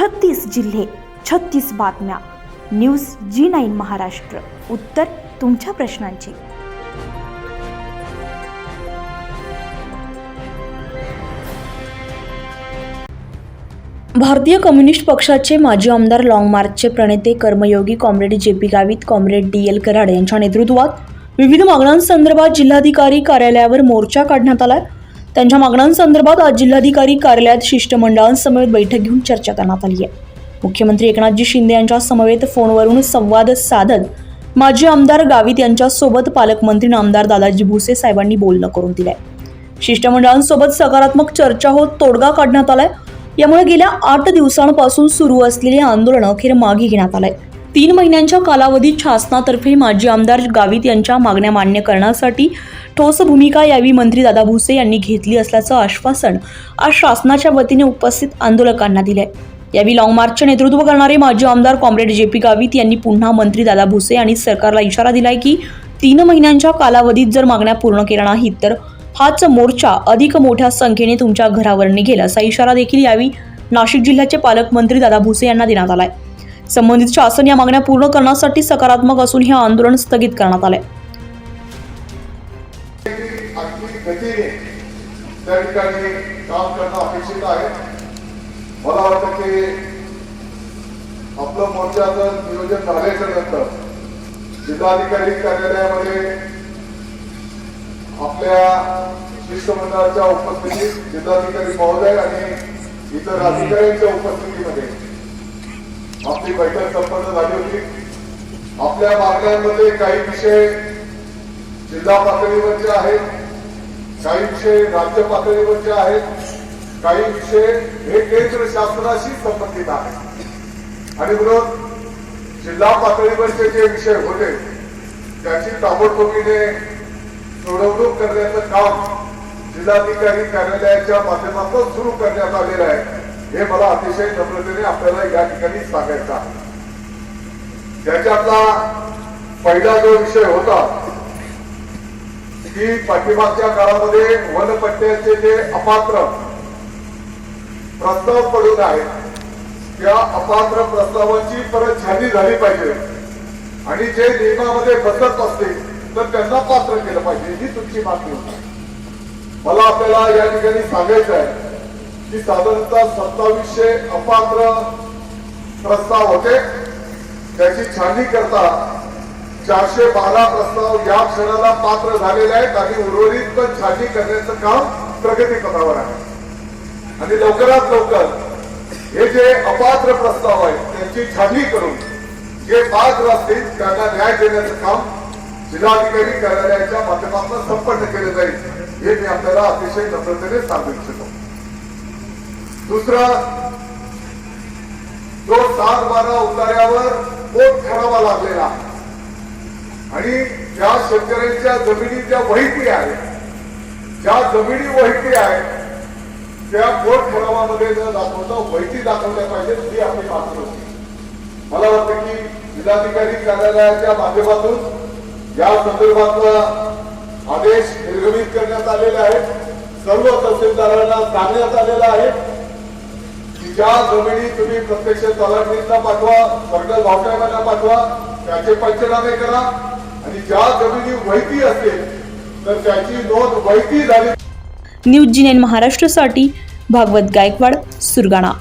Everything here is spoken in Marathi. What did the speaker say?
छत्तीस जिल्हे छत्तीस बातम्या. News Zee nine Maharashtra. उत्तर तुमच्या प्रश्नांची. भारतीय कम्युनिस्ट पक्षाचे माजी आमदार लाँग मार्चचे प्रणेते कर्मयोगी comrade J P Gavit comrade D L Karad यांच्या नेतृत्वात विविध मागण्यांसंदर्भात जिल्हाधिकारी कार्यालयावर मोर्चा काढण्यात आलाय. त्यांच्या मागण्यांसंदर्भात आज जिल्हाधिकारी कार्यालयात शिष्टमंडळांसमवेत बैठक घेऊन चर्चा करण्यात आली आहे. मुख्यमंत्री एकनाथजी शिंदे यांच्या समवेत फोनवरून संवाद साधत माजी आमदार गावित यांच्यासोबत पालकमंत्री आमदार दादाजी भुसे साहेबांनी बोलणं करून दिलंय. शिष्टमंडळांसोबत सकारात्मक चर्चा होत तोडगा काढण्यात आलाय. यामुळे गेल्या आठ दिवसांपासून सुरू असलेले आंदोलन अखेर मागे घेण्यात आलंय. तीन महिन्यांच्या कालावधीत शासनातर्फे माजी आमदार गावित यांच्या मागण्या मान्य करण्यासाठी ठोस भूमिका यावी मंत्री दादा भुसे यांनी घेतली असल्याचं आश्वासन आज शासनाच्या वतीने उपस्थित आंदोलकांना दिले यावेळी लाँग मार्चचे नेतृत्व करणारे माजी आमदार कॉम्रेड जे पी गावित यांनी पुन्हा मंत्री दादा भुसे आणि सरकारला इशारा दिलाय की तीन महिन्यांच्या कालावधीत जर मागण्या पूर्ण केल्या नाहीत तर हाच मोर्चा अधिक मोठ्या संख्येने तुमच्या घरावर निघेल असा इशारा देखील यावेळी नाशिक जिल्ह्याचे पालकमंत्री दादा भुसे यांना देण्यात आलाय. संबंधित शासन या मागण्या पूर्ण करण्यासाठी सकारात्मक असून हे आंदोलन स्थगित करण्यात आले त्या ठिकाणी काम करणं अपेक्षित आहे मला वाटतं की आपलं मोर्चाचं नियोजन झाल्याच्यानंतर जिल्हाधिकारी कार्यालयामध्ये आपल्या शिष्टमंडळाच्या उपस्थितीत जिल्हाधिकारी महोदय आणि इतर अधिकाऱ्यांच्या उपस्थितीमध्ये आपली बैठक संपन्न झाली होती. आपल्या मागण्यांमध्ये काही विषय जिल्हा पातळीवरचे आहेत काही विषय राज्य पातळीवरचे आहेत काही विषय हे केंद्र शासनाशी संबंधित आहेत. आणि म्हणून जिल्हा पातळीवरचे जे विषय होते त्याची ताबडतोबीने सोडवणूक करण्याचं काम जिल्हाधिकारी कार्यालयाच्या माध्यमातून सुरू करण्यात आलेलं आहे. हे मला अतिशय नम्रतेने आपल्याला या ठिकाणी सांगायचं आहे. त्याच्यातला पहिला जो विषय होता की पाठिंबाच्या काळामध्ये वनपट्ट्याचे जे अपात्र प्रस्ताव पडून आहेत त्या अपात्र प्रस्तावाची परत छानी झाली पाहिजे. आणि जे नियमामध्ये बसत असते तर त्यांना पात्र केलं पाहिजे ही तुमची मागणी होती. मला आपल्याला या ठिकाणी सांगायचं आहे. की साधारणतः सत्तावीसशे अपात्र प्रस्ताव होते. त्याची छाननी करता चारशे बारा प्रस्ताव या क्षणाला पात्र झालेले आहेत आणि उर्वरित पण छाननी करण्याचं काम प्रगतीपथावर आहे. आणि लवकरात लवकर हे जे अपात्र प्रस्ताव आहेत त्यांची छाननी करून जे पात्र असतील त्यांना न्याय देण्याचं काम जिल्हाधिकारी कार्यालयाच्या माध्यमातून संपन्न केले जाईल हे मी आपल्याला अतिशय नम्रतेने सांगू इच्छितो. दुसरं जो सात बारा उतार्यावर पोट ठरावा लागलेला. आहे आणि ज्या शेतकऱ्यांच्या जमिनी ज्या वहिती आहेत ज्या जमिनी वहिती आहेत त्या पोट ठरावामध्ये न दाखवता वहिती दाखवल्या पाहिजेत ही आपली मागणी होती. मला वाटतं की जिल्हाधिकारी कार्यालयाच्या माध्यमातून या संदर्भातला आदेश निर्गमित करण्यात आलेले आहेत सर्व तहसीलदारांना सांगण्यात आलेला आहे. की ज्या जमिनी तुम्ही प्रत्यक्ष तलाठींना पाठवा सर्कल भावसाहेबांना पाठवा त्याचे पंचनामे करा. आणि ज्या जमिनी वैती असतील तर त्याची नोंद वैती झाली. न्यूज जिनेन नाईन महाराष्ट्रासाठी भागवत गायकवाड सुरगाणा.